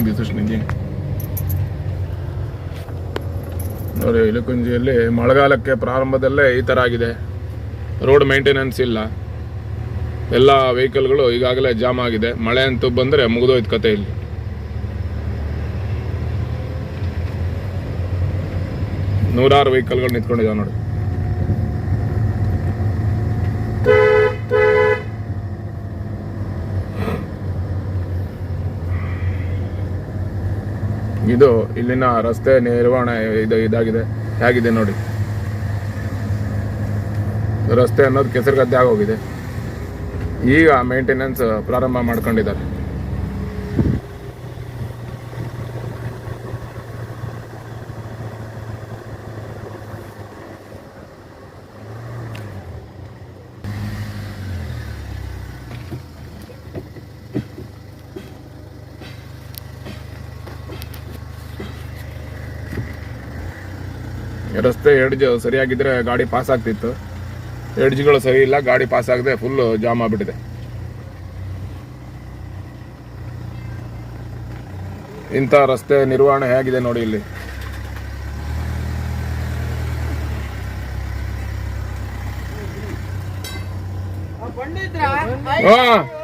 ದಿವಸ ನೋಡಿ ಇಲಕುಂಜಿಯಲ್ಲಿ ಮಳೆಗಾಲಕ್ಕೆ ಪ್ರಾರಂಭದಲ್ಲೇ ಈ ಥರ ಆಗಿದೆ. ರೋಡ್ ಮೇಂಟೆನೆನ್ಸ್ ಇಲ್ಲ. ಎಲ್ಲ ವೆಹಿಕಲ್ಗಳು ಈಗಾಗಲೇ ಜಾಮ್ ಆಗಿದೆ. ಮಳೆ ಅಂತೂ ಬಂದರೆ ಮುಗಿದೋಯ್ತು ಕತೆ ಇಲ್ಲಿ. ನೂರಾರು ವೆಹಿಕಲ್ಗಳು ನಿಂತ್ಕೊಂಡಿದ್ದಾವೆ ನೋಡಿ. ಇದು ಇಲ್ಲಿನ ರಸ್ತೆ ನಿರ್ವಹಣೆ ಇದು ಇದಾಗಿದೆ. ಹೇಗಿದೆ ನೋಡಿ. ರಸ್ತೆ ಅನ್ನೋದು ಕೆಸರುಗದ್ದೆ ಆಗೋಗಿದೆ. ಈಗ ಮೇಂಟೆನೆನ್ಸ್ ಪ್ರಾರಂಭ ಮಾಡ್ಕೊಂಡಿದ್ದಾರೆ. ರಸ್ತೆ ಎಡ್ಜ್ ಸರಿಯಾಗಿದ್ರೆ ಗಾಡಿ ಪಾಸ್ ಆಗ್ತಿತ್ತು. ಎಡ್ಜ್ಗಳು ಸರಿ ಇಲ್ಲ ಗಾಡಿ ಪಾಸ್ ಆಗದೆ ಫುಲ್ ಜಾಮ್ ಆಗ್ಬಿಟ್ಟಿದೆ. ಇಂಥ ರಸ್ತೆ ನಿರ್ವಹಣೆ ಹೇಗಿದೆ ನೋಡಿ ಇಲ್ಲಿ. ಹಾ.